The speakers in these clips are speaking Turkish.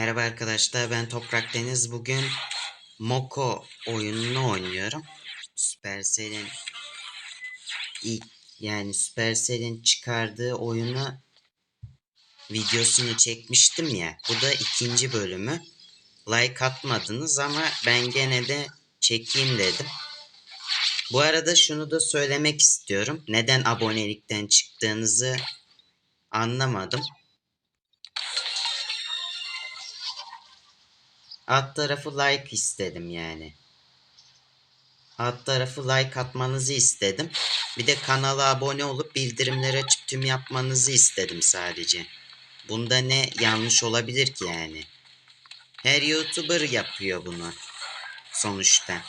Merhaba arkadaşlar ben Toprak Deniz. Bugün Moko oyununu oynuyorum. Supercell'in ilk yani Supercell'in çıkardığı oyunu videosunu çekmiştim ya. Bu da ikinci bölümü. Like atmadınız ama ben gene de çekeyim dedim. Bu arada şunu da söylemek istiyorum. Neden abonelikten çıktığınızı anlamadım. Alt tarafı like istedim yani. Alt tarafı like atmanızı istedim. Bir de kanala abone olup bildirimleri açıp tüm yapmanızı istedim sadece. Bunda ne yanlış olabilir ki yani? Her YouTuber yapıyor bunu. Sonuçta.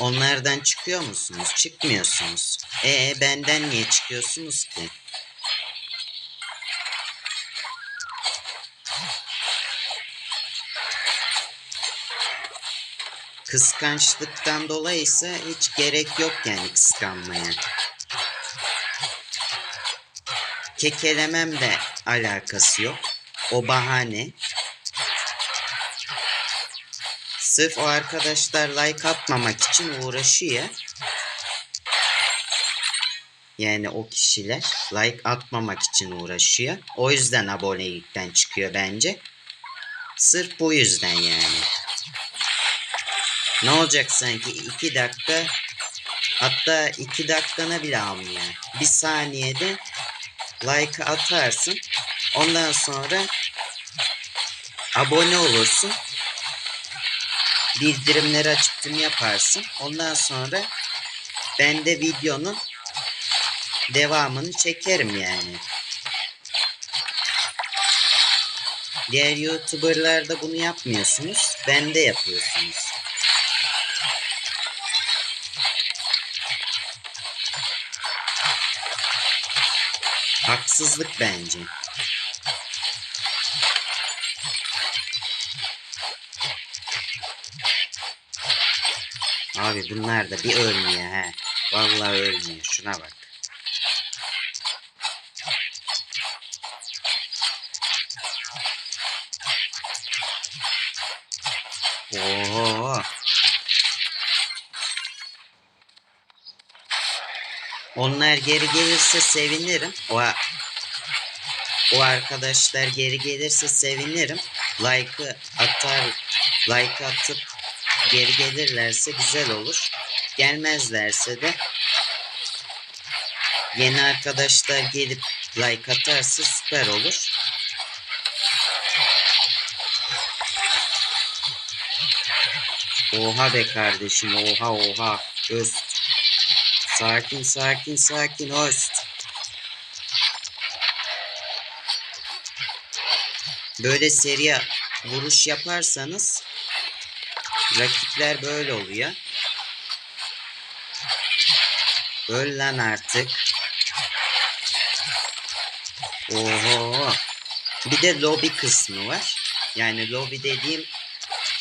Onlardan çıkıyor musunuz? Çıkmıyorsunuz. E benden niye çıkıyorsunuz ki? Kıskançlıktan dolayı ise hiç gerek yok yani kıskanmaya. Kekelemem de alakası yok. O bahane. Sırf o arkadaşlar like atmamak için uğraşıyor. Yani o kişiler like atmamak için uğraşıyor. O yüzden abonelikten çıkıyor bence. Sırf bu yüzden yani. Ne olacak sanki iki dakika hatta iki dakikana bile almıyor. Bir saniyede like atarsın. Ondan sonra abone olursun. Bildirimleri açıp tüm yaparsın. Ondan sonra ben de videonun devamını çekerim yani. Diğer YouTuber'lar da bunu yapmıyorsunuz. Ben de yapıyorsunuz. Haksızlık bence. Abi bunlar da bir ölmüyor he. Vallahi ölmüyor. Şuna bak. Onlar geri gelirse sevinirim. O o arkadaşlar geri gelirse sevinirim. Like'ı atar, like atıp geri gelirlerse güzel olur. Gelmezlerse de yeni arkadaşlar gelip like atarsa süper olur. Oha be kardeşim oha oha. Öst. Sakin sakin sakin host. Böyle seri vuruş yaparsanız rakipler böyle oluyor. Öl lan artık. Oho. Bir de lobi kısmı var. Yani lobi dediğim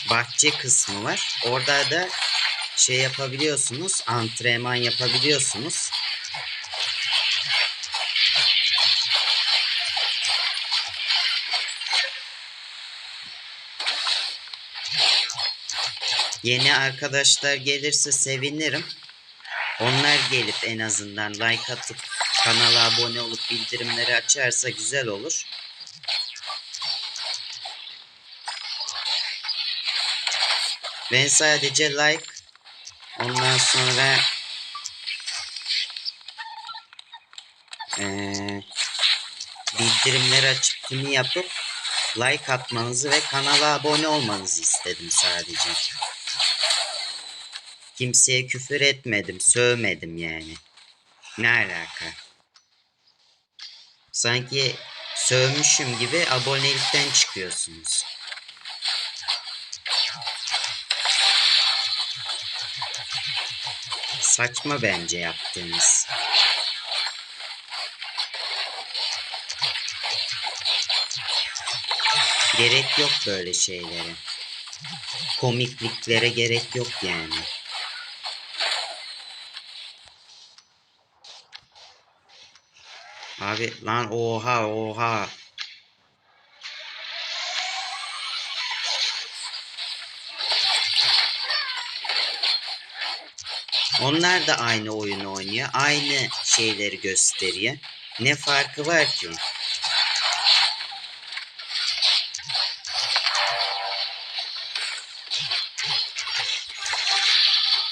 bahçe kısmı var. Orada da şey yapabiliyorsunuz. Antrenman yapabiliyorsunuz. Yeni arkadaşlar gelirse sevinirim. Onlar gelip en azından like atıp kanala abone olup bildirimleri açarsa güzel olur. Ben sadece like ondan sonra ee, bildirimleri açıp tümü yapıp like atmanızı ve kanala abone olmanızı istedim sadece. Kimseye küfür etmedim, sövmedim yani. Ne alaka? Sanki sövmüşüm gibi abonelikten çıkıyorsunuz. Saçma bence yaptığınız. Gerek yok böyle şeylere. Komikliklere gerek yok yani. Abi lan oha oha. Onlar da aynı oyunu oynuyor. Aynı şeyleri gösteriyor. Ne farkı var ki?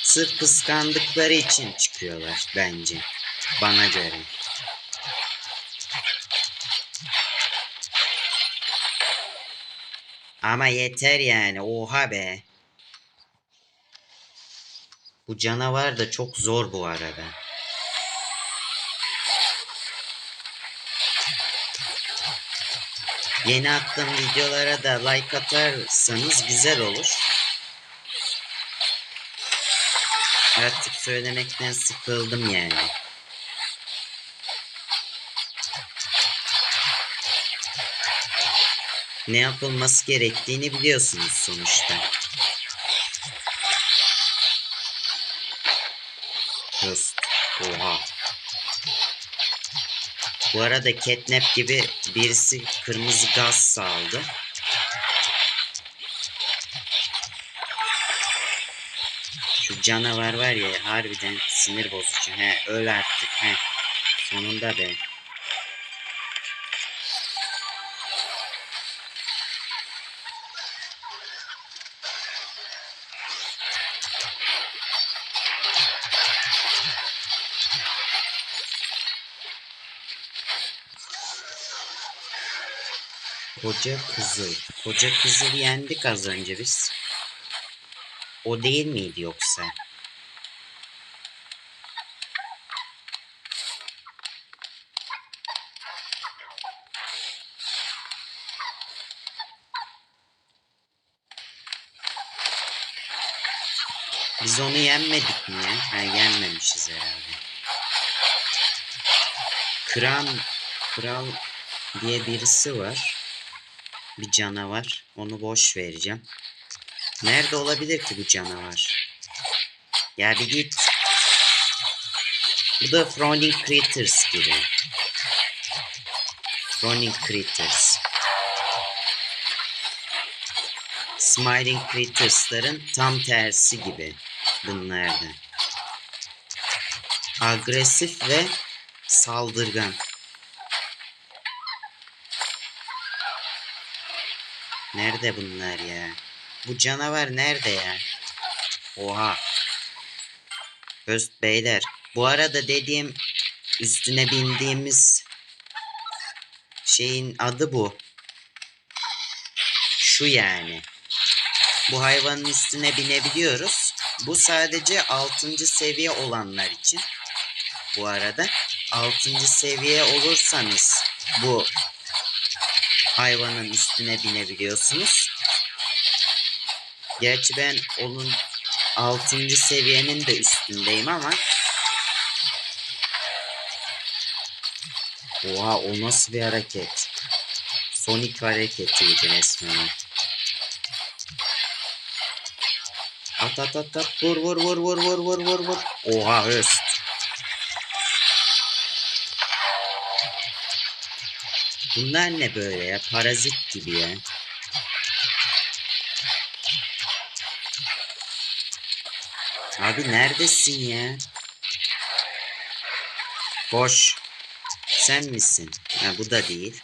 Sırf kıskandıkları için çıkıyorlar bence. Bana göre. Ama yeter yani. Oha be. Bu canavar da çok zor bu arada. Yeni attığım videolara da like atarsanız güzel olur. Artık söylemekten sıkıldım yani. Ne yapılması gerektiğini biliyorsunuz sonuçta. Höst. Oha. Bu arada catnap gibi birisi kırmızı gaz saldı. Şu canavar var ya harbiden sinir bozucu. He öl artık he. Sonunda be. Koca Kızıl. Koca Kızıl yendik az önce biz. O değil miydi yoksa? Biz onu yenmedik mi ya? Ha, yenmemişiz herhalde. Kral, kral diye birisi var. Bir canavar. Onu boş vereceğim. Nerede olabilir ki bu canavar? Ya bir git. Bu da Frowning Critters gibi. Frowning Critters. Smiling Critters'ların tam tersi gibi bunlar da. Agresif ve saldırgan. Nerede bunlar ya? Bu canavar nerede ya? Oha. Öst beyler. Bu arada dediğim üstüne bindiğimiz şeyin adı bu. Şu yani. Bu hayvanın üstüne binebiliyoruz. Bu sadece 6. seviye olanlar için. Bu arada 6. seviye olursanız bu hayvanın üstüne binebiliyorsunuz. Gerçi ben onun 6. seviyenin de üstündeyim ama Oha o nasıl bir hareket? Sonic hareketiydi resmen. At at at at vur vur vur vur vur vur vur vur. Oha höst. Bunlar ne böyle ya? Parazit gibi ya. Abi neredesin ya? Boş. Sen misin? Ha bu da değil.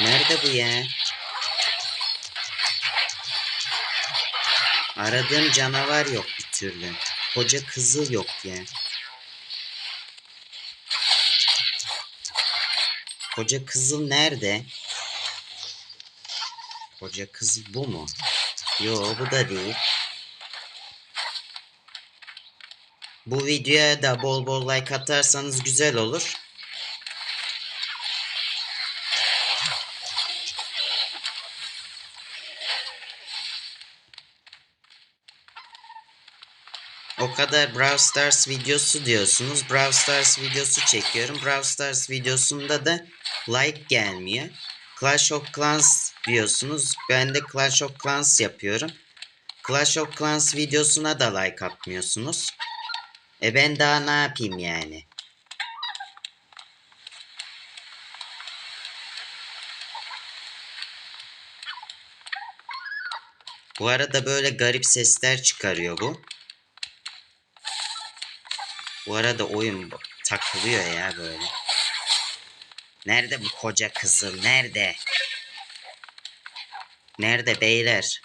Nerede bu ya? Aradığım canavar yok bir türlü. Koca kızıl yok ya. Koca kızıl nerede? Koca kızıl bu mu? Yo bu da değil. Bu videoya da bol bol like atarsanız güzel olur. O kadar Brawl Stars videosu diyorsunuz. Brawl Stars videosu çekiyorum. Brawl Stars videosunda da like gelmiyor. Clash of Clans diyorsunuz. Ben de Clash of Clans yapıyorum. Clash of Clans videosuna da like atmıyorsunuz. E ben daha ne yapayım yani? Bu arada böyle garip sesler çıkarıyor bu. Bu arada oyun takılıyor ya böyle. Nerede bu koca kızıl? Nerede? Nerede beyler?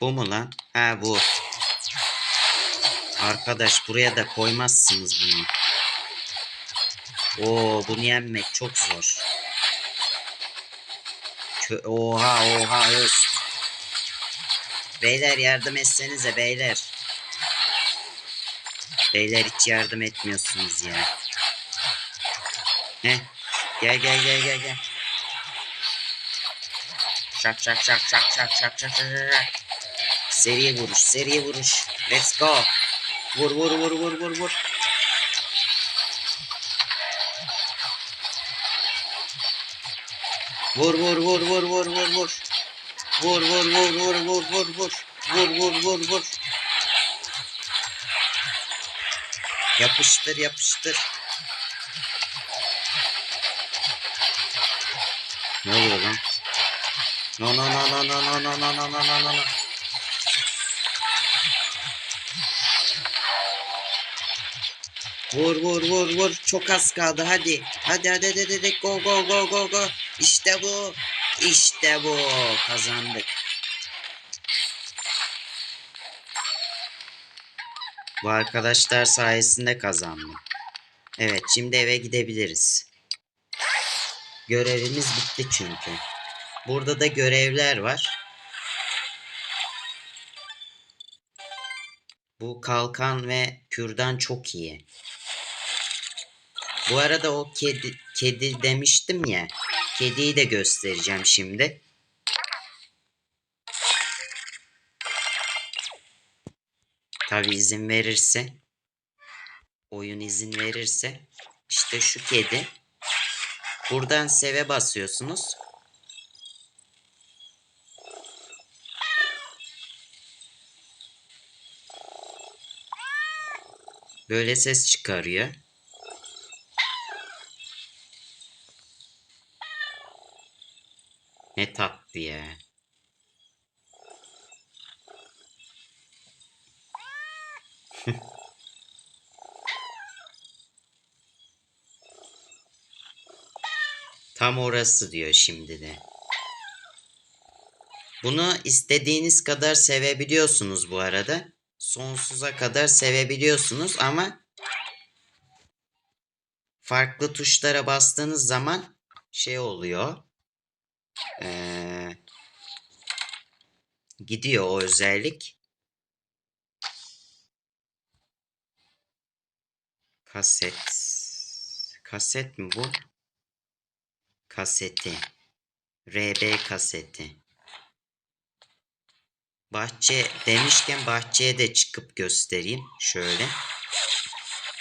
Bu mu lan? Ha bu. Arkadaş buraya da koymazsınız bunu. Oo bunu yenmek çok zor. Kö oha oha öz. Beyler yardım etsenize beyler. Beyler hiç yardım etmiyorsunuz ya. Heh. Gel gel gel gel gel. Şak şak şak şak şak şak şak şak şak. Seri vuruş seri vuruş. Let's go. Vur vur vur vur vur vur. Vur vur vur vur vur vur vur. Vur vur vur vur vur vur vur. Vur vur vur vur. Yapıştır yapıştır. Ne oluyor lan? No no no no no no no no no no no no no. Vur vur vur vur. Çok az kaldı hadi. Hadi hadi hadi hadi. Go go go go go. İşte bu. İşte bu. Kazandık. Bu arkadaşlar sayesinde kazandım. Evet şimdi eve gidebiliriz. Görevimiz bitti çünkü. Burada da görevler var. Bu kalkan ve kürdan çok iyi. Bu arada o kedi, kedi demiştim ya. Kediyi de göstereceğim şimdi. Tabi izin verirse. Oyun izin verirse. İşte şu kedi. Buradan seve basıyorsunuz. Böyle ses çıkarıyor. Ne tatlı ya. Tam orası diyor şimdi de. Bunu istediğiniz kadar sevebiliyorsunuz bu arada. Sonsuza kadar sevebiliyorsunuz ama farklı tuşlara bastığınız zaman şey oluyor. Ee, gidiyor o özellik. Kaset. Kaset mi bu? Kaseti. RB kaseti. Bahçe demişken bahçeye de çıkıp göstereyim. Şöyle.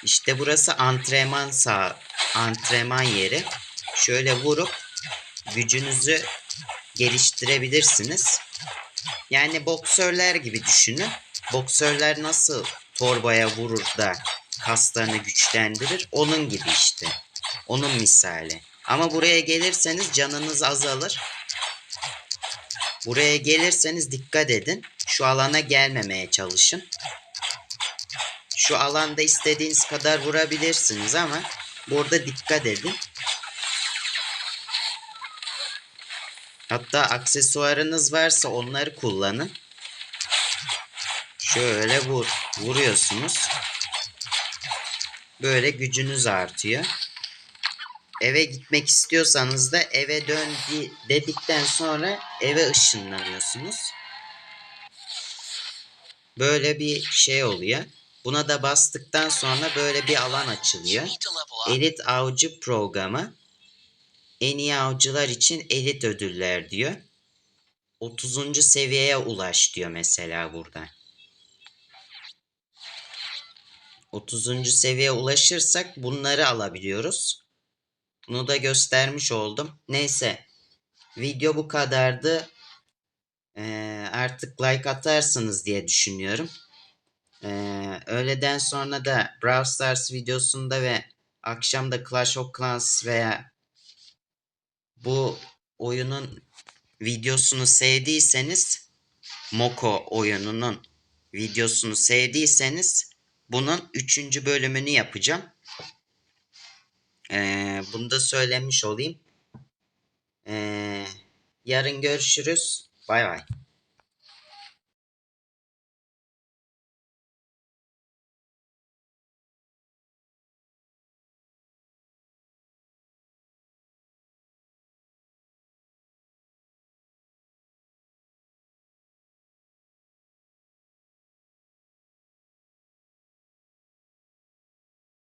İşte burası antrenman sağ antrenman yeri. Şöyle vurup gücünüzü geliştirebilirsiniz. Yani boksörler gibi düşünün. Boksörler nasıl torbaya vurur da kaslarını güçlendirir? Onun gibi işte. Onun misali. Ama buraya gelirseniz canınız azalır. Buraya gelirseniz dikkat edin. Şu alana gelmemeye çalışın. Şu alanda istediğiniz kadar vurabilirsiniz ama burada dikkat edin. Hatta aksesuarınız varsa onları kullanın. Şöyle vur. Vuruyorsunuz. Böyle gücünüz artıyor. Eve gitmek istiyorsanız da eve dön di- dedikten sonra eve ışınlanıyorsunuz. Böyle bir şey oluyor. Buna da bastıktan sonra böyle bir alan açılıyor. Elit avcı programı. En iyi avcılar için elit ödüller diyor. 30. seviyeye ulaş diyor mesela burada. 30. seviyeye ulaşırsak bunları alabiliyoruz. Bunu da göstermiş oldum. Neyse. Video bu kadardı. Ee, artık like atarsınız diye düşünüyorum. Ee, öğleden sonra da Brawl Stars videosunda ve akşam da Clash of Clans veya bu oyunun videosunu sevdiyseniz Moko oyununun videosunu sevdiyseniz bunun üçüncü bölümünü yapacağım. Ee, bunu da söylemiş olayım. Ee, yarın görüşürüz. Bay bay.